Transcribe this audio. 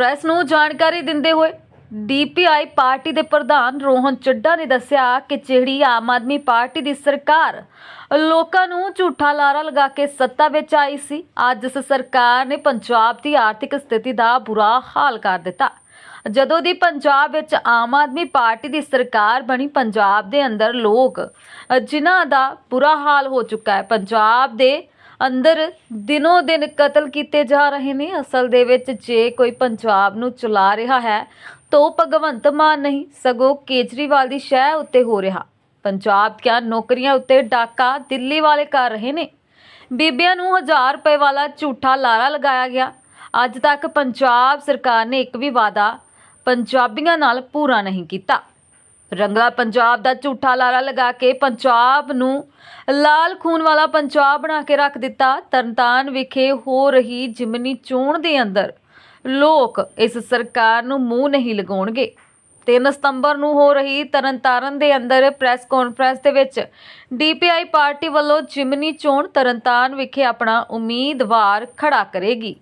Press ਨੂੰ ਜਾਣਕਾਰੀ ਦਿੰਦੇ ਹੋਏ ਡੀਪੀਆਈ ਪਾਰਟੀ ਦੇ ਪ੍ਰਧਾਨ ਰੋਹਨ ਚੱਡਾ ਨੇ ਦੱਸਿਆ ਕਿ ਜਿਹੜੀ ਆਮ ਆਦਮੀ ਪਾਰਟੀ ਦੀ ਸਰਕਾਰ ਲੋਕਾਂ ਨੂੰ ਝੂਠਾ ਲਾਰਾ ਲਗਾ ਕੇ ਸੱਤਾ ਵਿੱਚ ਆਈ ਸੀ, ਅੱਜ ਇਸ ਸਰਕਾਰ ਨੇ ਪੰਜਾਬ ਦੀ ਆਰਥਿਕ ਸਥਿਤੀ ਦਾ ਬੁਰਾ ਹਾਲ ਕਰ ਦਿੱਤਾ। ਜਦੋਂ ਦੀ ਪੰਜਾਬ ਵਿੱਚ ਆਮ ਆਦਮੀ ਪਾਰਟੀ ਦੀ ਸਰਕਾਰ ਬਣੀ, ਪੰਜਾਬ ਦੇ ਅੰਦਰ ਲੋਕ ਜਿਨ੍ਹਾਂ ਦਾ ਬੁਰਾ ਹਾਲ ਹੋ ਚੁੱਕਾ ਹੈ, ਪੰਜਾਬ ਦੇ ਅੰਦਰ ਦਿਨੋ ਦਿਨ ਕਤਲ ਕੀਤੇ ਜਾ ਰਹੇ ਨੇ। ਅਸਲ ਦੇ ਵਿੱਚ ਜੇ ਕੋਈ ਪੰਜਾਬ ਨੂੰ ਚਲਾ ਰਿਹਾ ਹੈ, ਤਾਂ ਉਹ ਭਗਵੰਤ ਮਾਨ ਨਹੀਂ, ਸਗੋਂ ਕੇਜਰੀਵਾਲ ਦੀ ਸ਼ਹਿ ਉੱਤੇ ਹੋ ਰਿਹਾ। ਪੰਜਾਬ ਦੀਆਂ ਨੌਕਰੀਆਂ ਉੱਤੇ ਡਾਕਾ ਦਿੱਲੀ ਵਾਲੇ ਕਰ ਰਹੇ ਨੇ। ਬੀਬੀਆਂ ਨੂੰ 1000 ਰੁਪਏ ਵਾਲਾ ਝੂਠਾ ਲਾਰਾ ਲਗਾਇਆ ਗਿਆ। ਅੱਜ ਤੱਕ ਪੰਜਾਬ ਸਰਕਾਰ ਨੇ ਇੱਕ ਵੀ ਵਾਅਦਾ ਪੰਜਾਬੀਆਂ ਨਾਲ ਪੂਰਾ ਨਹੀਂ ਕੀਤਾ। ਰੰਗਲਾ ਪੰਜਾਬ ਦਾ ਝੂਠਾ ਲਾਰਾ ਲਗਾ ਕੇ ਪੰਜਾਬ ਨੂੰ ਲਾਲ ਖੂਨ ਵਾਲਾ ਪੰਜਾਬ ਬਣਾ ਕੇ ਰੱਖ ਦਿੱਤਾ। ਤਰਨਤਾਰਨ ਵਿਖੇ ਹੋ ਰਹੀ ਜਿਮਨੀ ਚੋਣ ਦੇ ਅੰਦਰ ਲੋਕ ਇਸ ਸਰਕਾਰ ਨੂੰ ਮੂੰਹ ਨਹੀਂ ਲਗਾਉਣਗੇ। 3 ਸਤੰਬਰ ਨੂੰ ਹੋ ਰਹੀ ਤਰਨਤਾਰਨ ਦੇ ਅੰਦਰ ਪ੍ਰੈਸ ਕਾਨਫਰੰਸ ਦੇ ਵਿੱਚ ਡੀਪੀਆਈ ਪਾਰਟੀ ਵੱਲੋਂ ਜਿਮਨੀ ਚੋਣ ਤਰਨਤਾਰਨ ਵਿਖੇ ਆਪਣਾ ਉਮੀਦਵਾਰ ਖੜਾ ਕਰੇਗੀ।